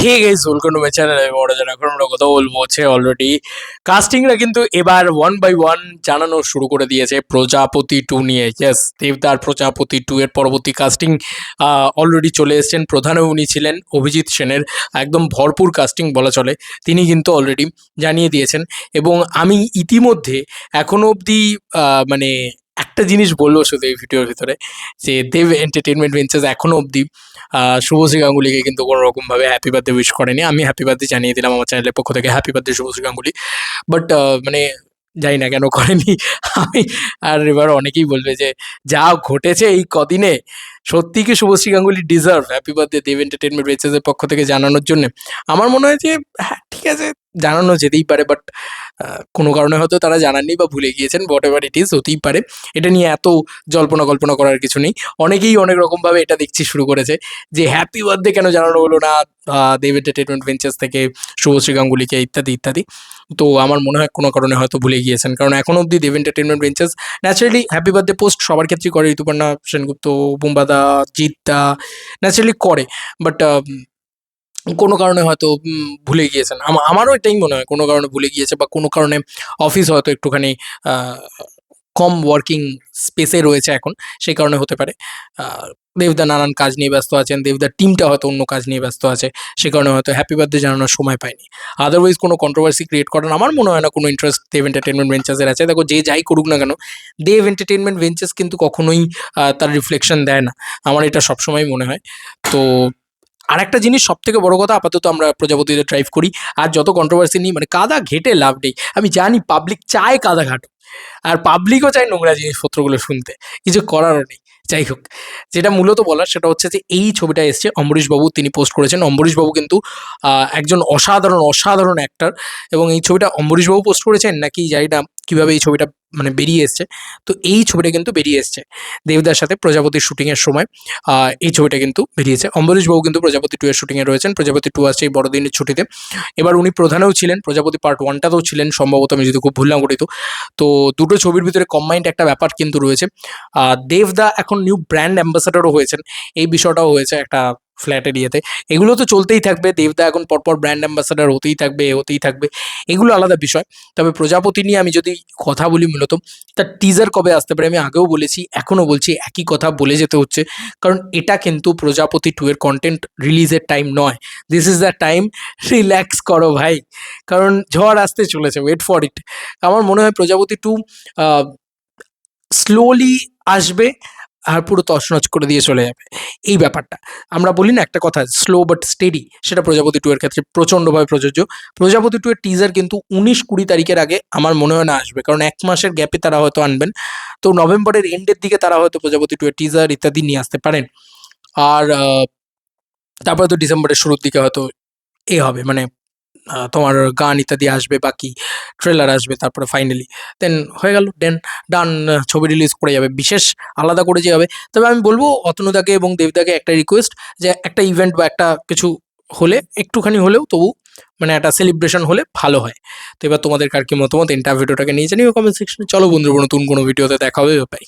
Hey guys welcome to my channel আমি মনোজন এখন আমরা কথা বলব হচ্ছে অলরেডি কাস্টিংরা কিন্তু এবার ওয়ান বাই ওয়ান জানানো শুরু করে দিয়েছে প্রজাপতি টু নিয়ে। ইয়েস দেবদার প্রজাপতি টু এর পরবর্তী কাস্টিং অলরেডি চলে এসেছেন। প্রধানও উনি ছিলেন, অভিজিৎ সেনের একদম ভরপুর কাস্টিং বলা চলে। তিনি কিন্তু অলরেডি জানিয়ে দিয়েছেন। এবং আমি ইতিমধ্যে এখনও অবধি মানে একটা জিনিস বলব শুধু এই ভিডিওর ভিতরে, যে দেব এন্টারটেনমেন্ট ভেঞ্চার্স এখনও অবধি শুভশ্রী গাঙ্গুলিকে কিন্তু কোনো রকমভাবে হ্যাপি বার্থডে উইশ করেনি। আমি হ্যাপি বার্থডে জানিয়ে দিলাম আমার চ্যানেলের পক্ষ থেকে happy birthday Subhashree Ganguly. But মানে জানি না কেন করেনি। আমি, আর এবার অনেকেই বলবে যে, যা ঘটেছে এই কদিনে, সত্যি কি Subhashree Ganguly deserve happy birthday Dev entertainment ভেঞ্চার্সের পক্ষ থেকে জানানোর জন্য? আমার মনে হয় যে হ্যাঁ ঠিক আছে জানানো যেতেই পারে বাট কোনো কারণে হয়তো তারা জানাননি বা ভুলে গিয়েছেন হোয়াট এভার ইট ইজ হতেই পারে। এটা নিয়ে এত জল্পনা কল্পনা করার কিছু নেই। অনেকেই অনেক রকমভাবে এটা দেখছি শুরু করেছে, যে হ্যাপি বার্থডে কেন জানানো হলো না দেব এন্টারটেনমেন্ট ভেঞ্চার্স থেকে শুভশ্রী গাঙ্গুলিকে ইত্যাদি ইত্যাদি। তো আমার মনে হয় কোনো কারণে হয়তো ভুলে গিয়েছেন, কারণ এখন অবধি Dev entertainment ventures naturally happy birthday post সবার ক্ষেত্রেই করে, ঋতুপর্ণা সেনগুপ্ত, বুম্বাদা, জিৎদা ন্যাচারালি করে। বাট কোনো কারণে হয়তো ভুলে গিয়েছেন। আমারও এটাই মনে হয়, কোনো কারণে ভুলে গিয়েছে বা কোনো কারণে অফিস হয়তো একটুখানি কম ওয়ার্কিং স্পেসে রয়েছে এখন, সেই কারণে হতে পারে। দেবদা নানান কাজ নিয়ে ব্যস্ত আছেন, দেবদার টিমটা হয়তো অন্য কাজ নিয়ে ব্যস্ত আছে, সে কারণে হয়তো হ্যাপি বার্থডে জানানোর সময় পায়নি। আদারওয়াইজ কোনো কন্ট্রোভার্সি ক্রিয়েট করার আমার মনে হয় না কোনো ইন্টারেস্ট দেব এন্টারটেনমেন্ট ভেঞ্চার্সের আছে। দেখো যে যাই করুক না কেন, দেব এন্টারটেনমেন্ট ভেঞ্চার্স কিন্তু কখনোই তার রিফ্লেকশন দেয় না। আমার এটা সবসময় মনে হয়। তো আর একটা জিনিস সব থেকে বড় কথা, আপাতত আমরা প্রজাপতিতে ড্রাইভ করি। আর যত কন্ট্রোভার্সি নিই মানে কাদা ঘেটে লাভ নেই। আমি জানি পাবলিক চায় কাদা ঘাটো। আর পাবলিকও চায় নোংরা জিনিসপত্রগুলো শুনতে। কিছু করারও নেই। যাই হোক, যেটা মূলত বলার সেটা হচ্ছে যে, এই ছবিটা এসছে, অম্বরীশবাবু তিনি পোস্ট করেছেন। অম্বরীশবাবু কিন্তু একজন অসাধারণ অসাধারণ অ্যাক্টর এবং এই ছবিটা অম্বরীশবাবু পোস্ট করেছেন? নাকি জানি না, কীভাবে এই ছবিটা মানে বেরিয়ে এসছে। তো এই ছবিটা কিন্তু বেরিয়ে এসছে। দেবদার সাথে প্রজাপতির শুটিংয়ের সময় এই ছবিটা কিন্তু বেরিয়েছে। অম্বরীশবাবু কিন্তু প্রজাপতি টু এর শুটিংয়ে রয়েছেন। প্রজাপতি টু আসছে এই বড়দিনের ছুটিতে। এবার উনি প্রধানেও ছিলেন, প্রজাপতি পার্ট ওয়ানটাতেও ছিলেন, সম্ভবত আমি যদি খুব ভুল না করি তো তো দুটো ছবির ভিতরে কম্বাইন্ড একটা ব্যাপার কিন্তু রয়েছে। দেবদা এখন নিউ ব্র্যান্ড অ্যাম্বাসাডারও হয়েছেন। এই বিষয়টাও হয়েছে একটা ফ্ল্যাটের ইয়েতে। এগুলো তো চলতেই থাকবে। দেবদা এখন পরপর ব্র্যান্ড অ্যাম্বাসাডার হতেই থাকবে হতেই থাকবে। এগুলো আলাদা বিষয়। তবে প্রজাপতি নিয়ে আমি যদি কথা বলি মূলত তার টিজার কবে আসতে পারে আমি আগেও বলেছি, এখনও বলছি, একই কথা বলে যেতে হচ্ছে। কারণ এটা কিন্তু প্রজাপতি টু এর কন্টেন্ট রিলিজের টাইম নয়। This is the time relax করো ভাই। কারণ ঝড় আসতে চলেছে ওয়েট ফর ইট আমার মনে হয় প্রজাপতি টু স্লোলি আসবে। আর পুরো তছনছ করে দিয়ে চলে যাবে। এই ব্যাপারটা। আমরা বলি না একটা কথা স্লো বাট স্টেডি সেটা প্রজাপতি টু এর ক্ষেত্রে প্রচণ্ডভাবে প্রযোজ্য। প্রজাপতি টু এর টিজার কিন্তু উনিশ কুড়ি তারিখের আগে আমার মনে হয় না আসবে, কারণ এক মাসের গ্যাপে তারা হয়তো আনবেন। তো নভেম্বরের এন্ডের দিকে তারা হয়তো প্রজাপতি টু এর টিজার ইত্যাদি নিয়ে আসতে পারেন। আর তারপরে তো ডিসেম্বরের শুরুর দিকে হয়তো এ হবে মানে তোমার গান ইত্যাদি আসবে, বাকি ট্রেলার আসবে, তারপরে ফাইনালি দেন হয়ে গেল দেন ডান ছবি রিলিজ করে যাবে, বিশেষ আলাদা করে যে হবে। তবে আমি বলব অতনুদাকে এবং দেবদাকে একটা রিকোয়েস্ট যে একটা ইভেন্ট বা একটা কিছু হলে, একটুখানি হলেও তবু মানে একটা সেলিব্রেশন হলে ভালো হয়। তো এবার তোমাদের কার কি মতামত? ইন্টার ভিডিওটাকে নিয়ে জানিও কমেন্ট সেকশনে চলো বন্ধুরা, নতুন কোনো ভিডিওতে দেখা হবে বাই